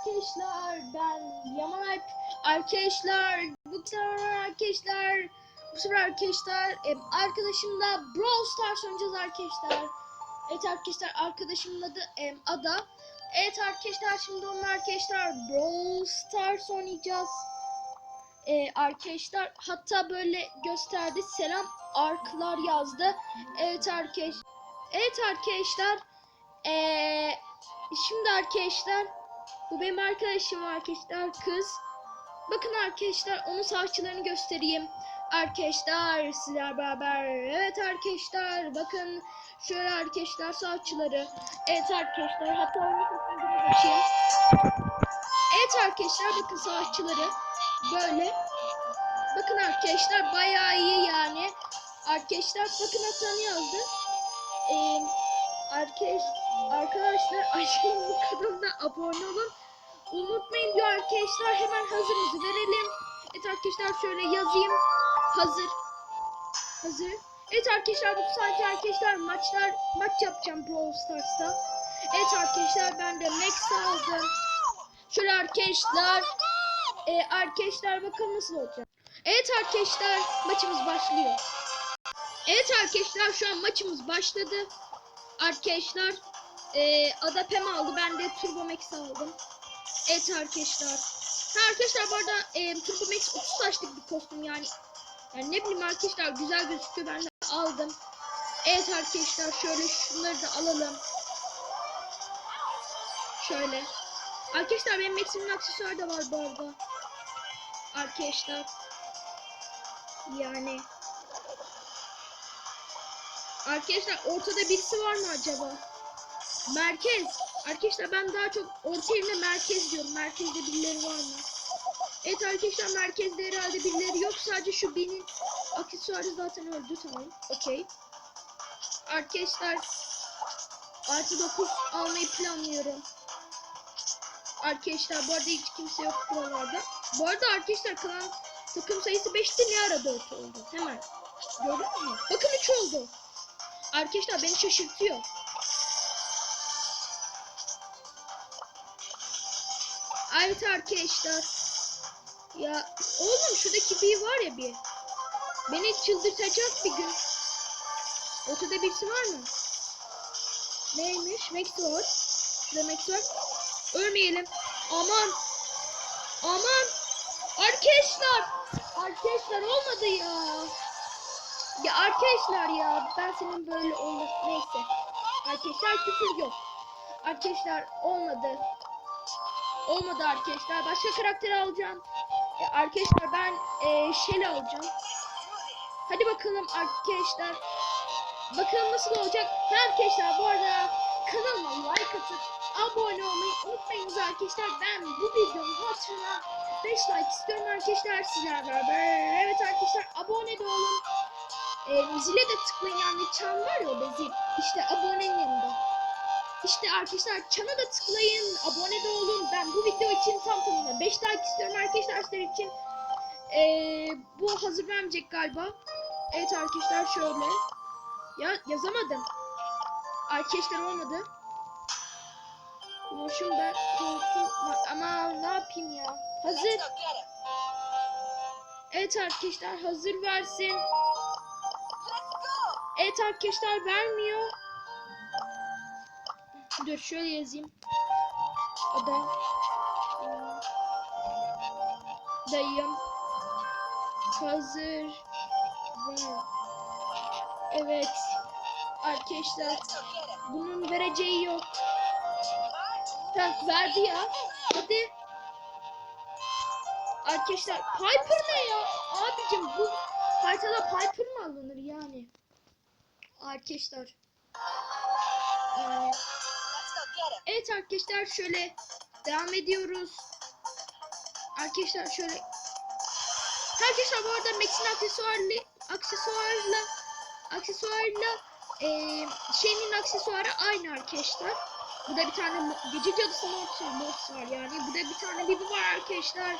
arkadaşlar ben Yaman Alp arkadaşlar bu sefer arkadaşlar bu sefer arkadaşlar em, arkadaşımla Brawl Stars oynayacağız arkadaşlar. Evet arkadaşlar arkadaşımın adı em, Ada. Evet arkadaşlar şimdi onun arkadaşlar Brawl Stars oynayacağız. Ee, arkadaşlar hatta böyle gösterdi selam arklar yazdı. Evet arkadaşlar evet arkadaşlar ee, Şimdi arkadaşlar bu benim arkadaşım arkadaşlar kız. Bakın arkadaşlar onun saçlarını göstereyim. Arkadaşlar sizler beraber. Evet arkadaşlar bakın şöyle arkadaşlar saçları. Evet arkadaşlar hatta fotoğrafını açayım. Evet arkadaşlar bakın saçları böyle. Bakın arkadaşlar bayağı iyi yani. Arkadaşlar bakın hatta ne yazdı? Eee Arkadaş, arkadaşlar aşkım bu kanalına abone olun. Unutmayın diyor arkadaşlar. Hemen hazırımızı verelim. Evet arkadaşlar şöyle yazayım. Hazır. Hazır. Evet arkadaşlar bu sadece arkadaşlar maçlar maç yapacağım Brawl Stars'ta. Evet arkadaşlar ben de Max aldım. Şöyle arkadaşlar. E, arkadaşlar bakalım nasıl olacak. Evet arkadaşlar maçımız başlıyor. Evet arkadaşlar şu an maçımız başladı. Arkadaşlar eee Ada Pem aldı. Ben de Turbo Max aldım. Evet arkadaşlar. Ha arkadaşlar bu arada eee Turbo Max 30 taşlık bir kostüm yani. Yani ne bileyim arkadaşlar güzel gözüküyor. Ben de aldım. Evet arkadaşlar şöyle şunları da alalım. Şöyle. Arkadaşlar benim Max'imin aksesuarı da var bu arada. Arkadaşlar. Yani. Arkadaşlar ortada birisi var mı acaba? Merkez. Arkadaşlar ben daha çok orta yerine merkez diyorum. Merkezde birileri var mı? Evet arkadaşlar merkezde herhalde birileri yok. Sadece şu benim aksesuarı zaten öldü. Tamam. Okey. Arkadaşlar artı 9 almayı planlıyorum. Arkadaşlar bu arada hiç kimse yok buralarda. Bu arada arkadaşlar kalan takım sayısı 5'ti ne ara 4 oldu? Hemen. Gördünüz mü? Bakın 3 oldu. Arkadaşlar beni şaşırtıyor. Evet arkadaşlar. Ya oğlum şuradaki bir var ya bir. Beni çıldırtacak bir gün. Ortada birisi var mı? Neymiş? Max var. Şurada Max. Ölmeyelim. Aman. Aman. Arkadaşlar. Arkadaşlar olmadı ya. Ya arkadaşlar ya ben senin böyle olması neyse. Arkadaşlar küfür yok. Arkadaşlar olmadı. Olmadı arkadaşlar. Başka karakter alacağım. E, arkadaşlar ben e, Shelly alacağım. Hadi bakalım arkadaşlar. Bakalım nasıl olacak. Arkadaşlar bu arada kanalıma like atıp abone olmayı unutmayınız arkadaşlar. Ben bu videonun hatırına 5 like istiyorum arkadaşlar sizler beraber. Evet arkadaşlar abone de olun. E, zile de tıklayın yani çan var ya o da zil. İşte abonenin yanında. İşte arkadaşlar çana da tıklayın. Abone de olun. Ben bu video için tam tamına 5 like istiyorum arkadaşlar sizler için. E, bu hazır vermeyecek galiba. Evet arkadaşlar şöyle. Ya yazamadım. Arkadaşlar olmadı. Boşum ben korktum. Ama ne yapayım ya. Hazır. Evet arkadaşlar hazır versin. Evet arkadaşlar vermiyor. Dur şöyle yazayım. Ada. Dayım. Hazır. Ver. Evet. Arkadaşlar. Bunun vereceği yok. Heh, verdi ya. Hadi. Arkadaşlar Piper ne ya? Abicim bu haritada Piper mı alınır yani? Arkadaşlar. Evet arkadaşlar şöyle devam ediyoruz. Arkadaşlar şöyle Arkadaşlar bu arada Max'in aksesuarlı aksesuarla aksesuarla eee şeyinin aksesuarı aynı arkadaşlar. Burada bir tane gece cadısı mods var yani. Burada bir tane Bibi var arkadaşlar.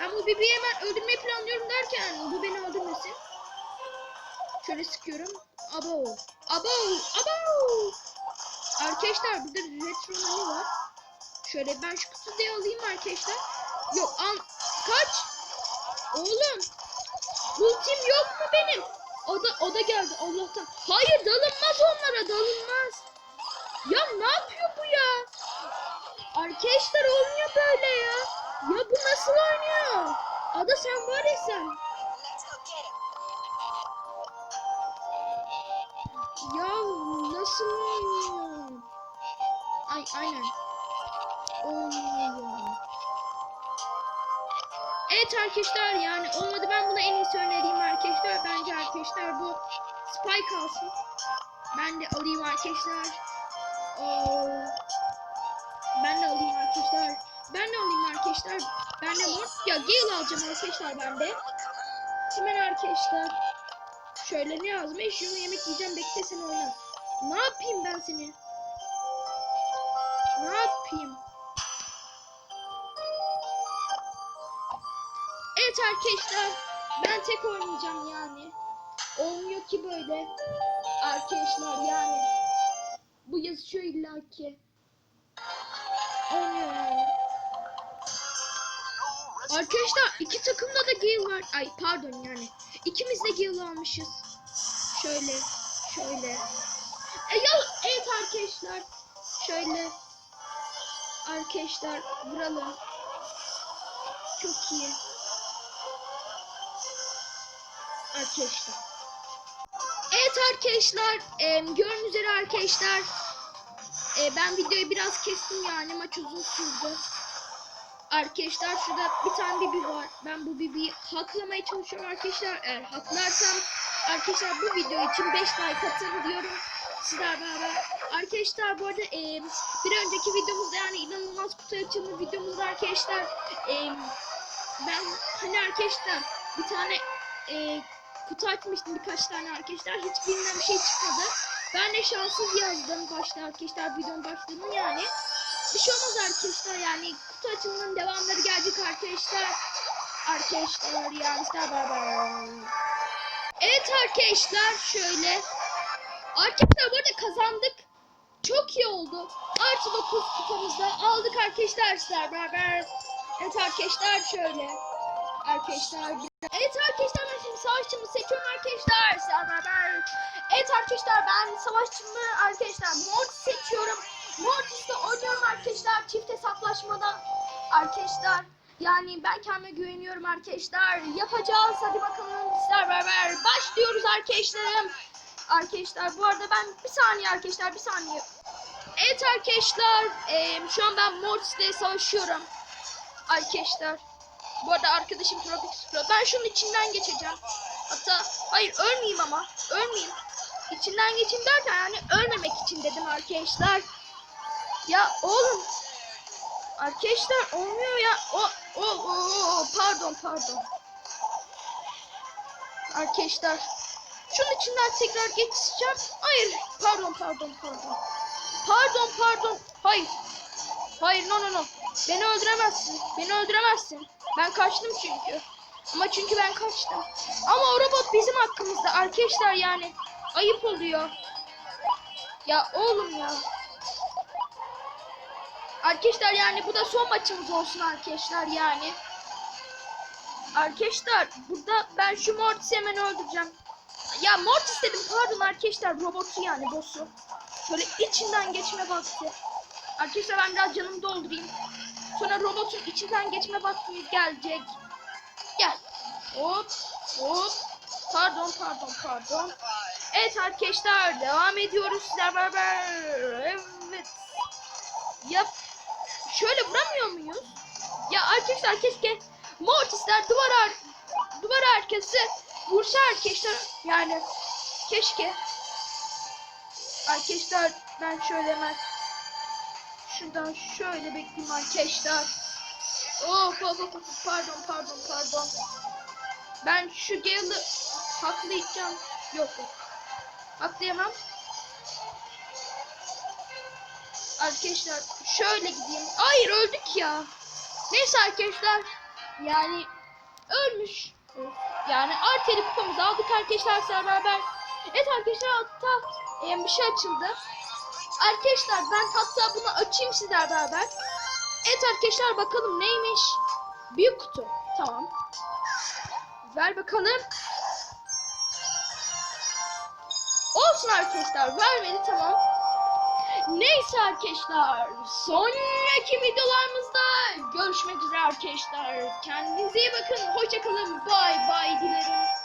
Ben bu Bibi'yi hemen öldürmeyi planlıyorum derken bu beni öldürmesin. Şöyle sıkıyorum. Abo. Abo. Abo. Arkadaşlar burada retro nani var. Şöyle ben şu kutuyu alayım arkadaşlar. Yok al. Kaç. Oğlum. Ultim yok mu benim? O da, o da geldi Allah'tan. Hayır dalınmaz onlara dalınmaz. Ya ne yapıyor bu ya? Arkadaşlar olmuyor böyle ya. Ya bu nasıl oynuyor? Ada sen var ya sen. Ya nasıl oynuyor? Ay aynen. Oynuyor. Evet arkadaşlar yani olmadı ben buna en iyisi önereyim arkadaşlar. Bence arkadaşlar bu Spike alsın. Ben de alayım arkadaşlar. Oo. Ben de alayım arkadaşlar. Ben de alayım arkadaşlar. Ben de mor. Ya Gale alacağım arkadaşlar ben de. Hemen arkadaşlar. Şöyle ne yazmış? Şunu yemek yiyeceğim bekle sen oyna. Ne yapayım ben seni? Ne yapayım? Evet arkadaşlar. Ben tek oynayacağım yani. Olmuyor ki böyle. Arkadaşlar yani. Bu yazışıyor illaki. Olmuyor Arkadaşlar iki takımda da Gale var. Ay pardon yani. İkimiz de Gale almışız. Şöyle. Şöyle. E, ya, evet arkadaşlar. Şöyle. Arkadaşlar vuralım. Çok iyi. Arkadaşlar. Evet arkadaşlar. E, gördüğünüz üzere arkadaşlar. E, ben videoyu biraz kestim yani. Maç uzun sürdü. Arkadaşlar şurada bir tane bibi var. Ben bu bibiyi haklamaya çalışıyorum arkadaşlar. Eğer haklarsam arkadaşlar bu video için 5 like atın diyorum. Sizler beraber. Arkadaşlar bu arada e, bir önceki videomuzda yani inanılmaz kutu açılımı videomuzda arkadaşlar e, ben hani arkadaşlar bir tane e, kutu açmıştım birkaç tane arkadaşlar. Hiçbirinden bir şey çıkmadı. Ben de şanssız yazdım başta arkadaşlar videonun başlığını yani. Bir şey olmaz arkadaşlar yani kutu açılımının devamları gelecek arkadaşlar. Arkadaşlar yani beraber. Evet arkadaşlar şöyle. Arkadaşlar bu arada kazandık. Çok iyi oldu. Artı 9 kupamızda aldık arkadaşlar sizler. Evet arkadaşlar şöyle. Arkadaşlar. Evet arkadaşlar ben şimdi savaşçımı seçiyorum arkadaşlar sizler beraber. Evet arkadaşlar ben savaşçımı arkadaşlar Mortis seçiyorum. Mortis'te oynuyorum arkadaşlar çift hesaplaşmada. Arkadaşlar yani ben kendime güveniyorum arkadaşlar. Yapacağız hadi bakalım sizler beraber. Başlıyoruz arkadaşlarım. Arkadaşlar bu arada ben bir saniye arkadaşlar bir saniye. Evet arkadaşlar eee, şu an ben Mortis'le savaşıyorum. Arkadaşlar. Bu arada arkadaşım Tropic Pro. Ben şunun içinden geçeceğim. Hatta hayır ölmeyeyim ama. Ölmeyeyim. İçinden geçeyim derken yani ölmemek için dedim arkadaşlar. Ya oğlum. Arkadaşlar olmuyor ya. O o o, pardon pardon. Arkadaşlar şunun içinden tekrar geçeceğim. Hayır. Pardon pardon pardon. Pardon pardon. Hayır. Hayır no no no. Beni öldüremezsin. Beni öldüremezsin. Ben kaçtım çünkü. Ama çünkü ben kaçtım. Ama o robot bizim hakkımızda arkadaşlar yani. Ayıp oluyor. Ya oğlum ya. Arkadaşlar yani bu da son maçımız olsun arkadaşlar yani. Arkadaşlar burada ben şu Mortis'i hemen öldüreceğim. Ya Mortis dedim pardon arkadaşlar robotu yani boss'u. Şöyle içinden geçme vakti. Arkadaşlar ben biraz canımı doldurayım. Sonra robotun içinden geçme vaktimiz gelecek. Gel. Hop hop. Pardon pardon pardon. Evet arkadaşlar devam ediyoruz sizler beraber. Evet. Yap. Şöyle vuramıyor muyuz? Ya arkadaşlar keşke Mortisler duvar ar duvar arkası vursa arkadaşlar yani keşke. Arkadaşlar ben şöyle hemen şuradan şöyle bekleyeyim arkadaşlar. Oh, oh, oh, oh, pardon pardon pardon. Ben şu Gale'ı haklayacağım. Yok yok. Haklayamam Arkadaşlar şöyle gideyim. Hayır öldük ya. Neyse arkadaşlar. Yani ölmüş. Yani arteri kupamızı aldık arkadaşlar sizlerle beraber. Evet arkadaşlar hatta e, bir şey açıldı. Arkadaşlar ben hatta bunu açayım sizlerle beraber. Evet arkadaşlar bakalım neymiş? Büyük kutu. Tamam. Ver bakalım. Olsun arkadaşlar vermedi tamam. Neyse arkadaşlar sonraki videolarımızda görüşmek üzere arkadaşlar. Kendinize iyi bakın. Hoşçakalın. Bay bay dilerim.